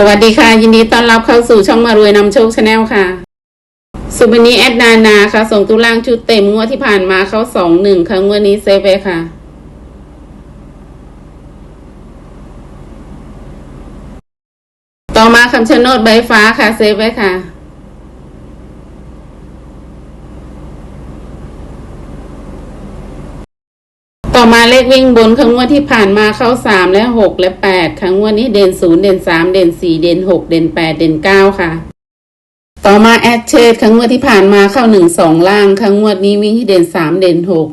สวัสดีค่ะ ยินดีต้อนรับเข้าสู่ช่องมารวยนำโชคชาแนลค่ะ สุบันนี้แอดนานาค่ะ ส่งตุล่างชุดเต็มงวดที่ผ่านมาเข้าสองหนึ่งค่ะงวดนี้เซฟไปค่ะ ต่อมาคำชะโนดใบฟ้าค่ะเซฟไว้ค่ะ ต่อมาเลขวิ่งบนครั้งงวดที่ผ่านมาเข้าสามและหกและแปดครั้งงวดนี้เด่นศูนย์เด่นสามเด่นสี่เด่นหกเด่นแปดเด่นเก้าค่ะ ต่อมาแอดเชดครั้งงวดที่ผ่านมาเข้าหนึ่งสองล่างครั้งงวดนี้วิ่งที่เด่นสามเด่นหก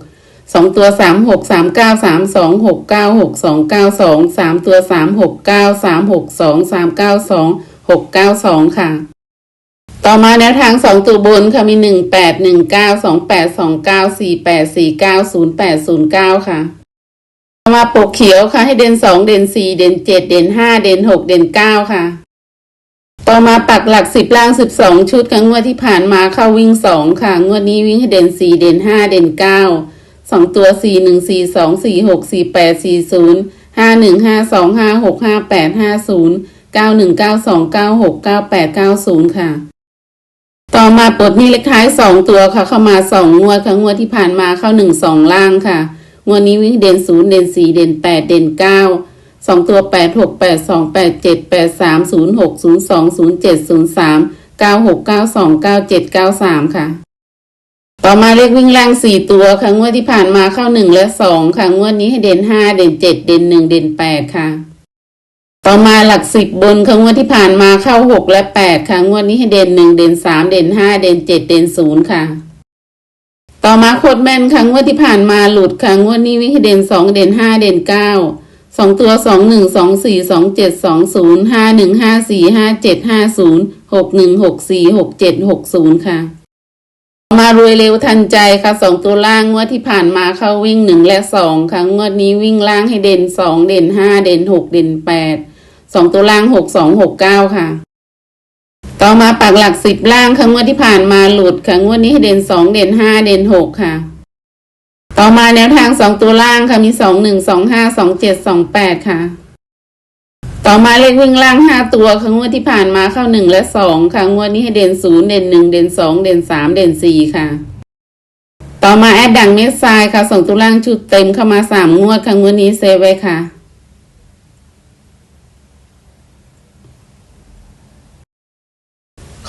สองตัวสามหกสามเก้าสามสองหกเก้าหกสองเก้าสองสามตัวสามหกเก้าสามหกสองสามเก้าสองหกเก้าสองค่ะ ต่อมาแนวทางสองตัวบนค่ะมีหนึ่งแปดหนึ่งเก้าสองแปดสองเก้าสี่แปดสี่เก้าศูนย์แปดศูนย์เก้าค่ะต่อมาปกเขียวค่ะให้เด่นสองเด่นสี่เด่นเจ็ดเด่นห้าเด่นหกเด่นเก้าค่ะ ต่อมาปักหลักสิบล่างสิบสองชุดค่ะงวดที่ผ่านมาเข้าวิ่งสองค่ะ งวดนี้วิ่งให้เด่นสี่เด่นห้าเด่นเก้าสองตัวสี่หนึ่งสี่สองสี่หกสี่แปดสี่ศูนย์ห้าหนึ่งห้าสองห้าหกห้าแปดห้าศูนย์เก้าหนึ่งเก้าสองเก้าหกเก้าแปดเก้าศูนย์ค่ะ ต่อมาปลดหนี้เลขท้ายสองตัวค่ะ เข้ามาสองงวดค่ะงวดที่ผ่านมาเข้าหนึ่งสองล่างค่ะ งวดนี้วิ่งเด่นศูนย์เด่นสี่เด่นแปดเด่นเก้าสองตัวแปดหกแปดสองแปดเจ็ดแปดสามศูนย์หกศูนย์สองศูนย์เจ็ดศูนย์สามเก้าหกเก้าสองเก้าเจ็ดเก้าสามค่ะ ต่อมาเลขวิ่งล่างสี่ตัวค่ะงวดที่ผ่านมาเข้าหนึ่งและสองค่ะงวดนี้ให้เด่นห้าเด่นเจ็ดเด่นหนึ่งเด่นแปดค่ะ ต่อมาหลักสิบบนค่ะงวดที่ผ่านมาเข้าหกและแปดค่ะงวดนี้ให้เด่นหนึ่งเด่นสามเด่นห้าเด่นเจ็ดเด่นศูนย์ค่ะ ต่อมาโคตรแม่นค่ะงวดที่ผ่านมาหลุดค่ะงวดนี้วิ่งให้เด่นสองเด่นห้าเด่นเก้าสองตัวสองหนึ่งสองสี่สองเจ็ดสองศูนย์ห้าหนึ่งห้าสี่ห้าเจ็ดห้าศูนย์หกหนึ่งหกสี่หกเจ็ดหกศูนย์ค่ะ มารวยเร็วทันใจค่ะสองตัวล่างงวดที่ผ่านมาเข้าวิ่งหนึ่งและสองค่ะงวดนี้วิ่งล่างให้เด่นสองเด่นห้าเด่นหกเด่นแปด สองตัวล่างหกสองหกเก้าค่ะ ต่อมาปักหลักสิบล่างค่ะงวดที่ผ่านมาหลุดค่ะงวดนี้ให้เด่นสองเด่นห้าเด่นหกค่ะ ต่อมาแนวทางสองตัวล่างค่ะมีสองหนึ่งสองห้าสองเจ็ดสองแปดค่ะ ต่อมาเลขวิ่งล่างห้าตัวค่ะงวดที่ผ่านมาเข้าหนึ่งและสองค่ะงวดนี้ให้เด่นศูนย์เด่นหนึ่งเด่นสองเด่นสามเด่นสี่ค่ะต่อมาแอดดังเม็ดทรายค่ะส่งตัวล่างชุดเต็มเข้ามาสามงวดค่ะงวดนี้เซฟไว้ค่ะ